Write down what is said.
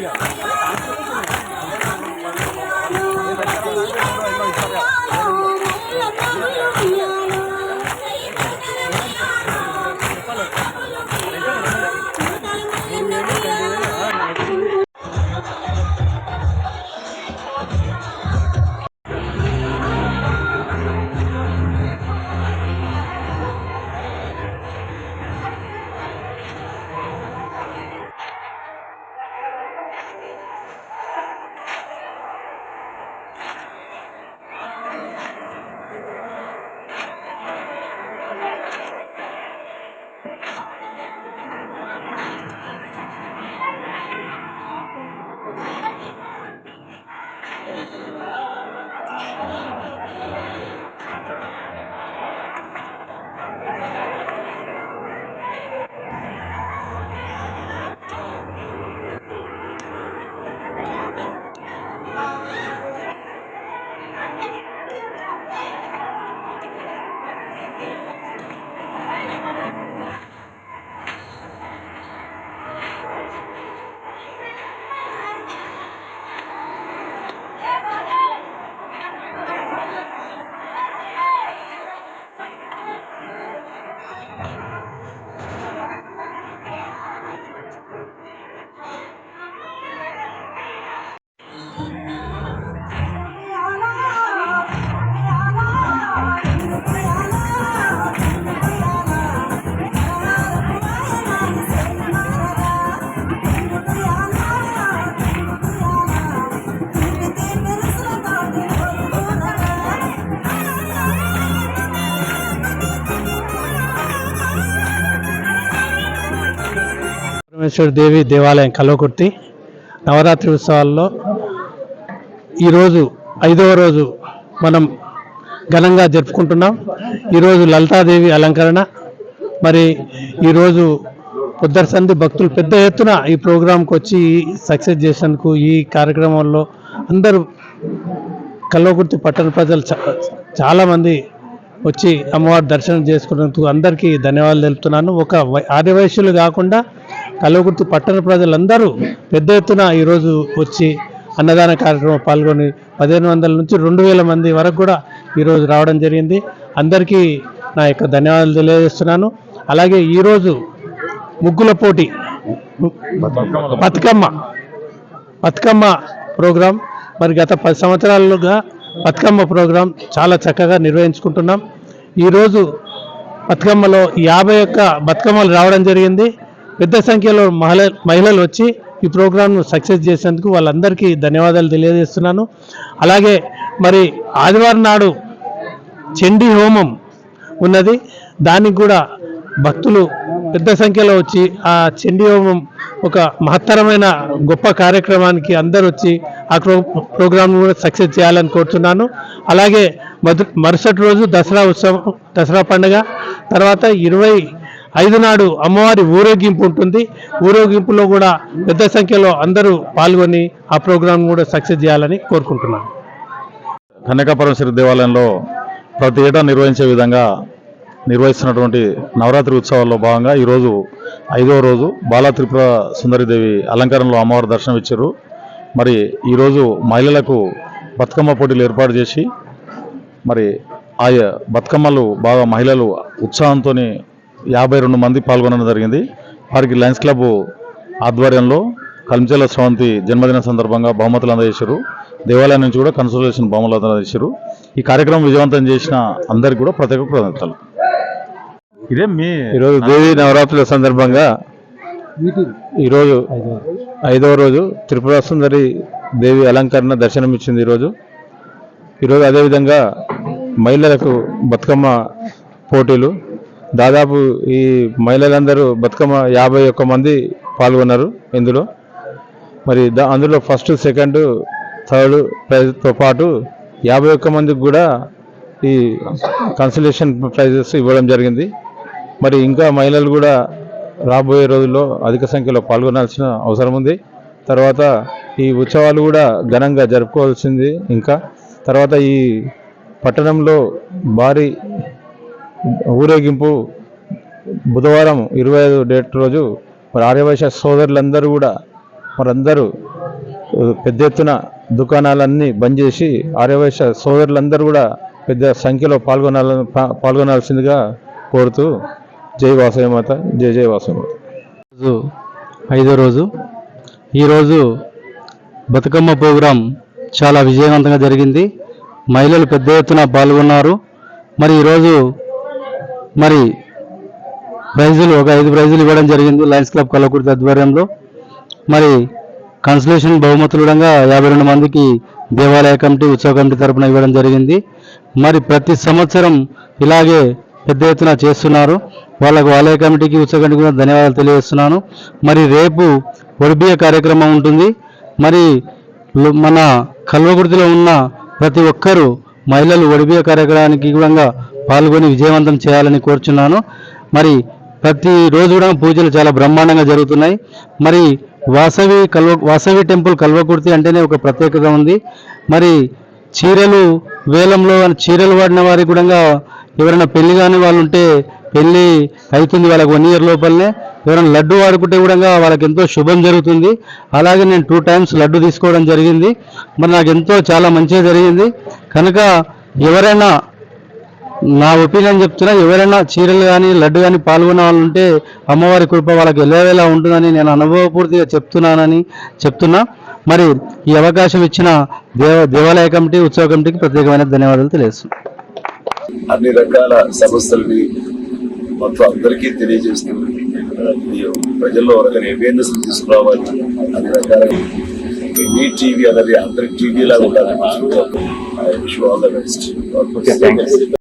Yeah. పరమేశ్వర దేవి దేవాలయం కల్వకుర్తి నవరాత్రి ఉత్సవాల్లో ఈరోజు ఐదవ రోజు మనం ఘనంగా జరుపుకుంటున్నాం. ఈరోజు లలితాదేవి అలంకరణ. మరి ఈరోజు పొద్దరసంది భక్తులు పెద్ద ఎత్తున ఈ ప్రోగ్రాంకి వచ్చి సక్సెస్ చేసినందుకు ఈ కార్యక్రమంలో అందరూ కల్వకుర్తి పట్టణ ప్రజలు చాలామంది వచ్చి అమ్మవారి దర్శనం చేసుకున్నందుకు అందరికీ ధన్యవాదాలు తెలుపుతున్నాను. ఒక ఆదివైశ్యులు కాకుండా కల్వకుర్తి పట్టణ ప్రజలందరూ పెద్ద ఎత్తున ఈరోజు వచ్చి అన్నదాన కార్యక్రమం పాల్గొని పదిహేను వందల నుంచి రెండు వేల మంది వరకు కూడా ఈరోజు రావడం జరిగింది. అందరికీ నా యొక్క ధన్యవాదాలు తెలియజేస్తున్నాను. అలాగే ఈరోజు ముగ్గుల పోటీ. బతుకమ్మ. బతుకమ్మ ప్రోగ్రాం. మరి గత పది సంవత్సరాలుగా బతుకమ్మ ప్రోగ్రాం చాలా చక్కగా నిర్వహించుకుంటున్నాం. ఈరోజు బతుకమ్మలో యాభై ఒక్క బతుకమ్మలు రావడం జరిగింది. పెద్ద సంఖ్యలో మహిళ మహిళలు వచ్చి ఈ ప్రోగ్రాంను సక్సెస్ చేసేందుకు వాళ్ళందరికీ ధన్యవాదాలు తెలియజేస్తున్నాను. అలాగే మరి ఆదివారం నాడు చండీ హోమం ఉన్నది. దానికి కూడా భక్తులు పెద్ద సంఖ్యలో వచ్చి ఆ చండీ హోమం ఒక మహత్తరమైన గొప్ప కార్యక్రమానికి అందరూ వచ్చి ఆ ప్రో ప్రోగ్రామ్ కూడా సక్సెస్ చేయాలని కోరుతున్నాను అలాగే మధు మరుసటి రోజు దసరా ఉత్సవం దసరా పండుగ తర్వాత ఇరవై ఐదు నాడు అమ్మవారి ఊరేగింపు ఉంటుంది. ఊరేగింపులో కూడా పెద్ద సంఖ్యలో అందరూ పాల్గొని ఆ ప్రోగ్రామ్ కూడా సక్సెస్ చేయాలని కోరుకుంటున్నాను. కన్యకాపరమేశ్వరి దేవాలయంలో ప్రతి ఏటా నిర్వహించే విధంగా నిర్వహిస్తున్నటువంటి నవరాత్రి ఉత్సవాల్లో భాగంగా ఈరోజు ఐదవ రోజు బాలా త్రిపుర సుందరిదేవి అలంకరణలో అమ్మవారి దర్శనం ఇచ్చారు. మరి ఈరోజు మహిళలకు బతుకమ్మ పోటీలు ఏర్పాటు చేసి మరి ఆయా బతుకమ్మలు బాగా మహిళలు ఉత్సాహంతో యాభై రెండు మంది పాల్గొనడం జరిగింది. వారికి లయన్స్ క్లబ్ ఆధ్వర్యంలో కలించెల స్రవంతి జన్మదిన సందర్భంగా బహుమతులు అందజేశారు. దేవాలయం నుంచి కూడా కన్సల్టేషన్ బహుమతులు అందజేశారు. ఈ కార్యక్రమం విజయవంతం చేసిన అందరికీ కూడా ప్రత్యేక కృతజ్ఞతలు. ఇదే మీ ఈరోజు దేవి నవరాత్రుల సందర్భంగా ఈరోజు ఐదవ రోజు త్రిపుర సుందరి దేవి అలంకరణ దర్శనం ఇచ్చింది ఈరోజు. ఈరోజు అదేవిధంగా మహిళలకు బతుకమ్మ పోటీలు. దాదాపు ఈ మహిళలందరూ బతుకమ్మ యాభై ఒక్క మంది పాల్గొన్నారు ఇందులో. మరి అందులో ఫస్ట్ సెకండ్ థర్డ్ ప్రైజ్తో పాటు యాభై ఒక్క మందికి కూడా ఈ కన్సలేషన్ ప్రైజెస్ ఇవ్వడం జరిగింది. మరి ఇంకా మహిళలు కూడా రాబోయే రోజుల్లో అధిక సంఖ్యలో పాల్గొనాల్సిన అవసరం ఉంది. తర్వాత ఈ ఉత్సవాలు కూడా ఘనంగా జరుపుకోవాల్సింది ఇంకా. తర్వాత ఈ పట్టణంలో భారీ ఊరేగింపు బుధవారం ఇరవై ఐదు డేట్ రోజు మరి ఆర్యవైశ్య సోదరులందరూ కూడా మరందరూ పెద్ద ఎత్తున దుకాణాలన్నీ బంద్ చేసి ఆర్యవైశ్య సోదరులందరూ కూడా పెద్ద సంఖ్యలో పాల్గొనాల పాల్గొనాల్సిందిగా కోరుతూ జై వాసవిమాత జై జై వాసవిమాత రోజు ఐదో రోజు. ఈరోజు బతుకమ్మ ప్రోగ్రాం చాలా విజయవంతంగా జరిగింది. మహిళలు పెద్ద ఎత్తున పాల్గొన్నారు. మరి ఈరోజు మరి ప్రైజులు ఒక ఐదు ప్రైజులు ఇవ్వడం జరిగింది లయన్స్ క్లబ్ కల్లకుర్తి ఆధ్వర్యంలో. మరి కన్సలేషన్ బహుమతులు కూడా యాభై రెండు మందికి దేవాలయ కమిటీ ఉత్సవ కమిటీ తరపున ఇవ్వడం జరిగింది. మరి ప్రతి సంవత్సరం ఇలాగే పెద్ద ఎత్తున చేస్తున్నారు. వాళ్ళకు ఆలయ కమిటీకి ఉత్సగండి కూడా ధన్యవాదాలు తెలియజేస్తున్నాను. మరి రేపు ఒడిబియ కార్యక్రమం ఉంటుంది. మరి మన కల్వగుర్తిలో ఉన్న ప్రతి ఒక్కరూ మహిళలు ఒడిబియ కార్యక్రమానికి కూడా పాల్గొని విజయవంతం చేయాలని కోరుచున్నాను. మరి ప్రతి రోజు కూడా పూజలు చాలా బ్రహ్మాండంగా జరుగుతున్నాయి. మరి వాసవి కల్వ వాసవి టెంపుల్ కల్వకుర్తి అంటేనే ఒక ప్రత్యేకత ఉంది. మరి చీరలు వేలంలో చీరలు వాడిన వారికి కూడా ఎవరైనా పెళ్ళి కాని వాళ్ళు ఉంటే పెళ్ళి అవుతుంది వాళ్ళకి వన్ ఇయర్ లోపలనే. ఎవరైనా లడ్డు వాడుకుంటే కూడా వాళ్ళకి ఎంతో శుభం జరుగుతుంది. అలాగే నేను టూ టైమ్స్ లడ్డు తీసుకోవడం జరిగింది. మరి నాకు ఎంతో చాలా మంచిగా జరిగింది. కనుక ఎవరైనా నా ఒపీనియన్ చెప్తున్నా ఎవరైనా చీరలు కానీ లడ్డు కానీ పాల్గొన్న వాళ్ళు ఉంటే అమ్మవారి కృప వాళ్ళకి ఎలావేలా ఉంటుందని నేను అనుభవపూర్తిగా చెప్తున్నానని చెప్తున్నా. మరి ఈ అవకాశం ఇచ్చిన దేవ దేవాలయ కమిటీ ఉత్సవ కమిటీకి ప్రత్యేకమైన ధన్యవాదాలు తెలియజేస్తున్నాను. అన్ని రకాల సమస్యల్ని మొత్తం అందరికీ తెలియజేస్తూ ప్రజల్లో ఒక రకమైన అవేర్నెస్ తీసుకురావాలి అన్ని రకాల మీ టీవీ అనేది అందరి టీవీ లాగా ఉండాలని ఆల్ ద బెస్ట్